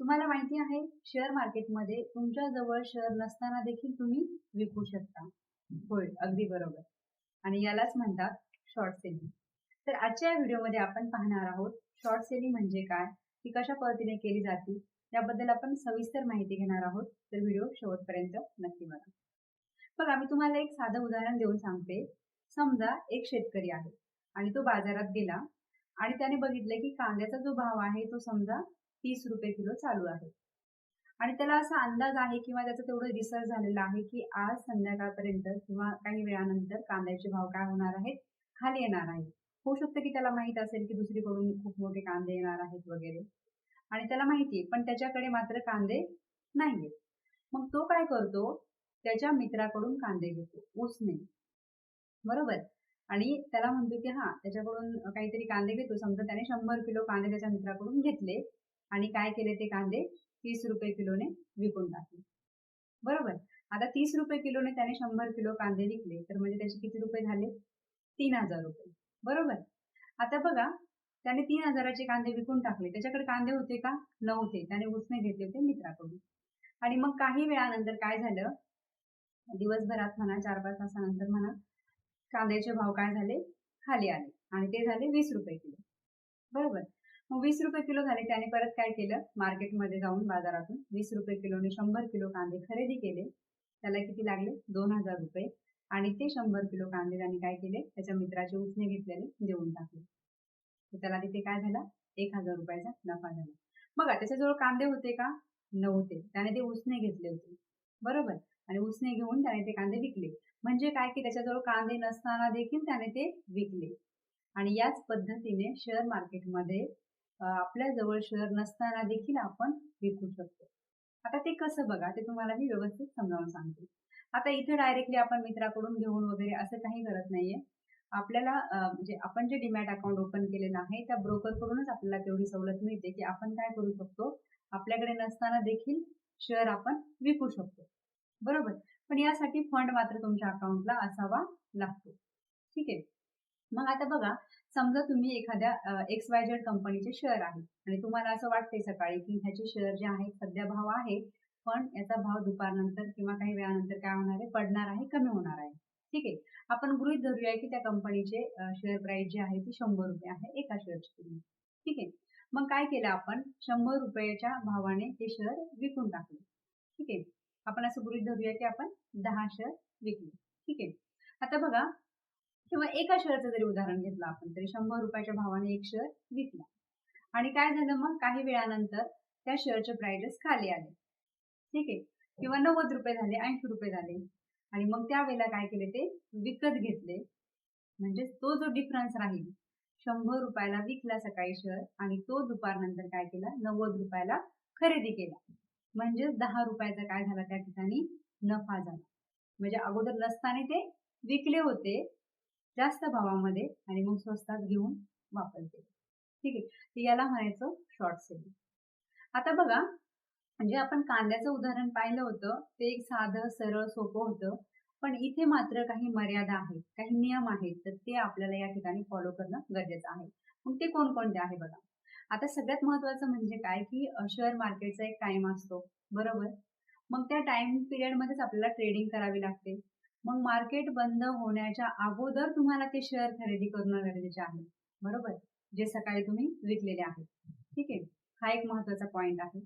तुम्हाला माहिती आहे शेअर मार्केटमध्ये तुमच्या जवळ शेअर नसताना देखील तुम्ही विकू शकता. होय अगदी बरोबर. आणि यालाच म्हणतात शॉर्ट सेलिंग तर आजच्या या व्हिडिओमध्ये आपण पाहणार आहोत शॉर्ट सेलिंग म्हणजे काय? ती कशा पद्धतीने केली जाते? याबद्दल आपण सविस्तर माहिती घेणार आहोत. तर व्हिडिओ शेवटपर्यंत नक्की बघा. बघा मी तुम्हाला एक साधं उदाहरण देऊन सांगते. समजा एक शेतकरी आहे आणि तो बाजारात गेला आणि त्याने बघितलं की कांद्याचा जो भाव आहे तो समजा तीस रुपये किलो चालू आहे. आणि त्याला असा अंदाज आहे किंवा त्याचा तेवढं रिसर्च झालेला आहे की आज संध्याकाळपर्यंत किंवा काही वेळानंतर कांद्याचे भाव काय होणार आहेत खाली येणार आहेत. होऊ शकतं की त्याला माहीत असेल की दुसरीकडून खूप मोठे कांदे येणार आहेत वगैरे. आणि त्याला माहिती आहे पण त्याच्याकडे मात्र कांदे नाहीयेत. मग तो काय करतो? त्याच्या मित्राकडून कांदे घेतो उसने. बरोबर? आणि त्याला म्हणतो की हा त्याच्याकडून काहीतरी कांदे घेतो. समजा त्याने शंभर किलो कांदे त्याच्या मित्राकडून घेतले. आणि काय केले ते कांदे? तीस रुपये किलोने विकून टाकले. बरोबर? आता तीस रुपये किलोने त्याने शंभर किलो कांदे विकले तर म्हणजे त्याचे किती रुपये झाले? तीन हजार रुपये. बरोबर? आता बघा त्याने तीन हजाराचे कांदे विकून टाकले. त्याच्याकडे कांदे होते का? नव्हते. त्याने उसने घेतले होते मित्राकडून. आणि मग काही वेळानंतर काय झालं? दिवसभरात म्हणा चार पाच तासानंतर म्हणा कांद्याचे भाव काय झाले? खाली आले. आणि ते झाले वीस रुपये किलो. बरोबर? मग वीस रुपये किलो झाले. त्याने परत काय केलं? मार्केटमध्ये जाऊन बाजारातून वीस रुपये किलोने शंभर किलो कांदे खरेदी केले. त्याला किती लागले? दोन हजार रुपये. आणि ते शंभर किलो कांदे त्याने काय केले? त्याच्या मित्राचे उसने घेतलेले देऊन टाकले. तर त्याला तिथे काय झाला? एक हजार रुपयाचा नफा झाला. बघा त्याच्याजवळ कांदे होते का? नव्हते. त्याने ते उसने घेतले होते. बरोबर? आणि उसने घेऊन त्याने ते कांदे विकले. म्हणजे काय की त्याच्याजवळ कांदे नसताना देखील त्याने ते विकले. आणि याच पद्धतीने शेअर मार्केटमध्ये आपल्या जवळ शेअर नसताना देखील आपण विकू शकतो. आता ते कसं बघा ते तुम्हाला मी व्यवस्थित समजावून सांगते. आता इथे डायरेक्टली आपण मित्राकडून घेऊन वगैरे असं काही करत नाहीये. आपल्याला म्हणजे आपण जे डीमॅट अकाउंट ओपन केलेलं आहे त्या ब्रोकरकडूनच आपल्याला तेवढी सवलत मिळते की आपण काय करू शकतो. आपल्याकडे नसताना देखील शेअर आपण विकू शकतो. बरोबर? पण यासाठी फंड मात्र तुमच्या अकाउंटला असावा लागतो. ठीक आहे? मग आता बघा समजा तुम्ही एखाद्या एक्स वाय झेड कंपनीचे शेअर आहे. आणि तुम्हाला असं वाटतंय सकाळी की ह्याचे शेअर जे आहेत सध्या भाव आहे पण याचा भाव दुपारनंतर किंवा काही वेळानंतर काय होणार आहे पडणार आहे कमी होणार आहे. ठीक आहे? आपण गृहित धरूया की त्या कंपनीचे शेअर प्राइस जे आहे ती शंभर रुपये आहे एका शेअरची किंमत. ठीक आहे? मग काय केलं आपण? शंभर रुपयाच्या भावाने ते शेअर विकून टाकले. ठीक आहे? आपण असं गृहित धरूया की आपण दहा शेअर विकले. ठीक आहे? आता बघा किंवा एका शेअरचं जरी उदाहरण घेतलं आपण तरी शंभर रुपयाच्या भावाने एक शेअर विकला. आणि काय झालं मग? काही वेळानंतर त्या शेअरचे प्राइजेस खाली आले. ठीक आहे? किंवा नव्वद रुपये झाले ऐंशी रुपये झाले. आणि मग त्यावेळेला काय केले ते? विकत घेतले. म्हणजे तो जो डिफरन्स राहील शंभर रुपयाला विकला सकाळी शेअर आणि तो दुपारनंतर काय केला? नव्वद रुपयाला खरेदी केला. म्हणजे दहा रुपयाचा काय झाला त्या ठिकाणी? नफा झाला. म्हणजे अगोदर नसताना ते विकले होते. जास्त भावामध्ये आणि मग स्वस्तात घेऊन वापरते. ठीक आहे? तर याला म्हणायचं शॉर्ट सेलिंग आता बघा म्हणजे आपण कांद्याचं उदाहरण पाहिलं होतं ते एक साधं सरळ सोपं होतं. पण इथे मात्र काही मर्यादा आहेत काही नियम आहेत तर ते आपल्याला या ठिकाणी फॉलो करणं गरजेचं आहे. मग ते कोणकोणते आहे बघा? आता सगळ्यात महत्वाचं म्हणजे काय की शेअर मार्केटचा एक टाइम असतो. बरोबर? मग त्या टाइम पिरियडमध्येच आपल्याला ट्रेडिंग करावी लागते. मग मार्केट बंद होण्याच्या अगोदर तुम्हाला ते शेअर खरेदी करणं गरजेचे आहे. बरोबर? जे सकाळी तुम्ही विकलेले आहेत. ठीक आहे? हा एक महत्त्वाचा पॉइंट आहे.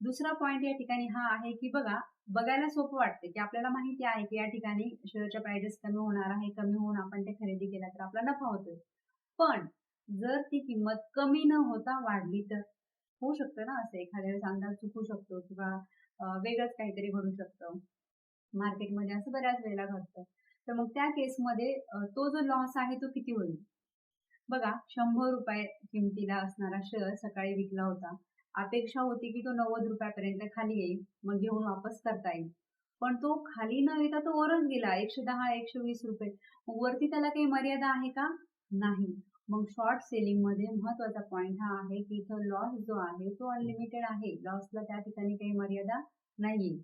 दुसरा पॉइंट या ठिकाणी हा आहे की बघा बघायला सोपं वाटते की आपल्याला माहिती आहे की या ठिकाणी शेअरच्या प्राइजेस कमी होणार आहे कमी होऊन आपण ते खरेदी केला तर आपला नफा होतोय. पण जर ती किंमत कमी न होता वाढली तर? होऊ शकतं ना असं एखाद्या वेळेस अंदाज चुकू शकतो किंवा वेगळंच काहीतरी घडू शकतं. मार्केटमध्ये असं बऱ्याच वेळेला घडतं. तर मग त्या केसमध्ये तो जो लॉस आहे तो किती होईल? बघा शंभर रुपये किमतीला असणारा शेअर सकाळी विकला होता. अपेक्षा होती की तो नव्वद रुपयापर्यंत खाली येईल मग घेऊन वापस करता येईल. पण तो खाली न येता तो वरच गेला एकशे दहा एकशे वीस रुपये. वरती त्याला काही मर्यादा आहे का? नाही. मग शॉर्ट सेलिंगमध्ये महत्त्वाचा पॉइंट हा आहे की इथं लॉस जो आहे तो अनलिमिटेड आहे. लॉसला त्या ठिकाणी काही मर्यादा नाहीये.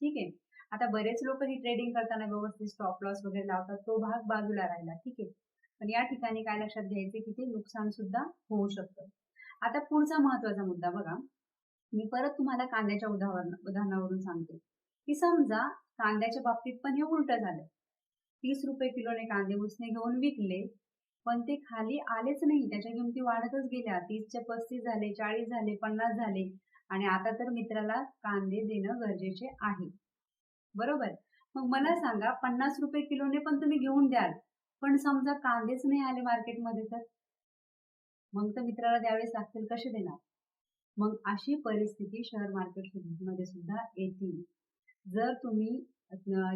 ठीक आहे? आता बरेच लोक ही ट्रेडिंग करताना व्यवस्थित स्टॉप लॉस वगैरे लावतात तो भाग बाजूला राहिला ठीक आहे. पण या ठिकाणी काय लक्षात घ्यायचे की ते नुकसान सुद्धा होऊ शकतं. आता पुढचा महत्त्वाचा मुद्दा बघा. मी परत तुम्हाला कांद्याच्या उदाहरण उदाहरणावरून सांगते. की समजा कांद्याच्या बाबतीत पण हे उलट झालं. तीस रुपये किलोने कांदे उसने घेऊन विकले पण ते खाली आलेच नाही त्याच्या किमती वाढतच गेल्या. तीसचे पस्तीस झाले चाळीस झाले पन्नास झाले. आणि आता तर मित्राला कांदे देणं गरजेचे आहे. बरोबर? मग मला सांगा पन्नास रुपये किलोने पण तुम्ही घेऊन द्याल पण समजा कांदेच नाही आले मार्केटमध्ये तर? मग तर मित्राला द्यावेच लागतील कसे देणार? मग अशी परिस्थिती शेअर मार्केटमध्ये सुद्धा येतील जर तुम्ही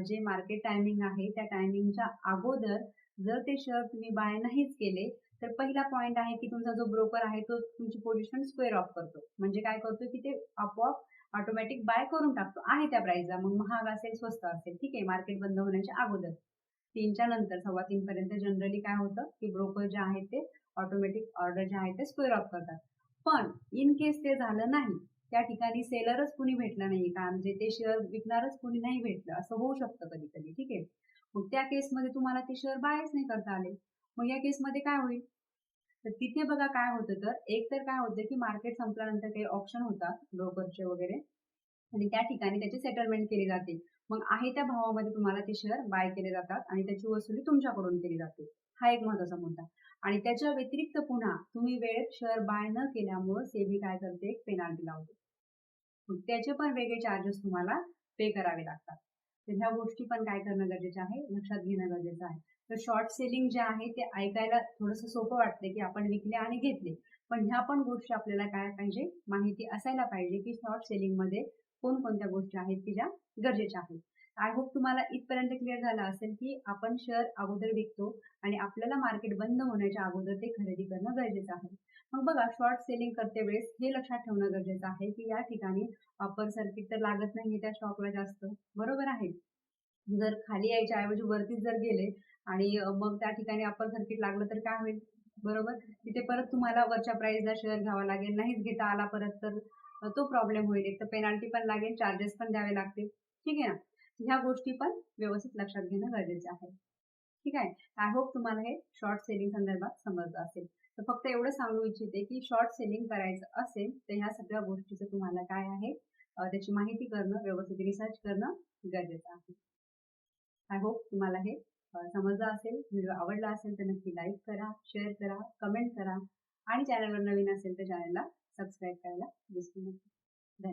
जे मार्केट टायमिंग आहे त्या टायमिंगच्या अगोदर जर ते शेअर तुम्ही बाय नाहीच केले तर पहिला पॉईंट आहे की तुमचा जो ब्रोकर आहे तो तुमची पोझिशन स्क्वेअर ऑफ करतो. म्हणजे काय करतो की ते आपोआप ऑटोमॅटिक बाय करून टाकतो. आहे त्या प्राइसला मग महाग असेल स्वस्त असेल. ठीक आहे मार्केट बंद होण्याच्या अगोदर. तीनच्या नंतर सव्वा तीन पर्यंत जनरली काय होतं की ब्रोकर जे आहेत ते ऑटोमॅटिक ऑर्डर जे आहे ते स्क्वेअर ऑफ करतात. पण इन केस ते झालं नाही त्या ठिकाणी सेलरच कुणी भेटलं नाही का? म्हणजे ते शेअर विकणारच कुणी नाही भेटलं. असं होऊ शकतं कधी कधी ठीक आहे? मग त्या केसमध्ये तुम्हाला ते शेअर बायच नाही करता आले. मग या केसमध्ये काय होईल? तर तिथे बघा काय होतं तर एक तर काय होतं की मार्केट संपल्यानंतर काही ऑप्शन होतात ब्रोकरचे वगैरे. आणि त्या ठिकाणी त्याची सेटलमेंट केली जाते. मग आहे त्या भावामध्ये तुम्हाला ते शेअर बाय केले जातात आणि त्याची वसुली तुमच्याकडून केली जाते. हा एक महत्त्वाचा मुद्दा. आणि त्याच्या व्यतिरिक्त पुन्हा तुम्ही वेळेत शेअर बाय न केल्यामुळे सेबी काय करते? एक पेनाल्टी लावते. मग त्याचे पण वेगळे चार्जेस तुम्हाला पे करावे लागतात. तर ह्या गोष्टी पण काय करणं गरजेचं आहे? लक्षात घेणं गरजेचं आहे. तर शॉर्ट सेलिंग जे आहे ते ऐकायला थोडंसं सोपं वाटते की आपण विकले आणि घेतले. पण ह्या पण गोष्टी आपल्याला काय पाहिजे? माहिती असायला पाहिजे की शॉर्ट सेलिंगमध्ये कोणकोणत्या गोष्टी आहेत की ज्या गरजेच्या आहेत. आय होप तुम्हाला इथपर्यंत क्लिअर झालं असेल की आपण शेअर अगोदर विकतो आणि आपल्याला मार्केट बंद होण्याच्या अगोदर ते खरेदी करणं गरजेचं आहे. मग बघा शॉर्ट सेलिंग करते वेळेस हे लक्षात ठेवणं गरजेचं आहे की या ठिकाणी अपर सर्किट तर लागत नाही त्या स्टॉकला जास्त. बरोबर आहे. जर खाली यायच्या ऐवजी वरतीच जर गेले आणि मग त्या ठिकाणी अपर सर्किट लागलं तर काय होईल? बरोबर? तिथे परत तुम्हाला वरच्या प्राइसला शेअर घ्यावा लागेल. नाहीच घेता आला परत तर तो प्रॉब्लेम होईल. एक तर पेनाल्टी पण लागेल चार्जेस पण द्यावे लागतील. ठीक आहे ना? ह्या गोष्टी पण व्यवस्थित लक्षात घेणं गरजेचं आहे. ठीक आहे? आय होप तुम्हाला हे शॉर्ट सेलिंग संदर्भात समजलं असेल. तर फक्त एवढं सांगू इच्छिते की शॉर्ट सेलिंग करायचं असेल तर ह्या सगळ्या गोष्टीचं तुम्हाला काय आहे त्याची माहिती करणं व्यवस्थित रिसर्च करणं गरजेचं आहे. आय होप तुम्हाला हे समजलं असेल व्हिडिओ आवडला असेल तर नक्की लाईक करा शेअर करा कमेंट करा आणि चॅनलवर नवीन असेल तर चॅनलला सबस्क्राईब करायला विसरू नका.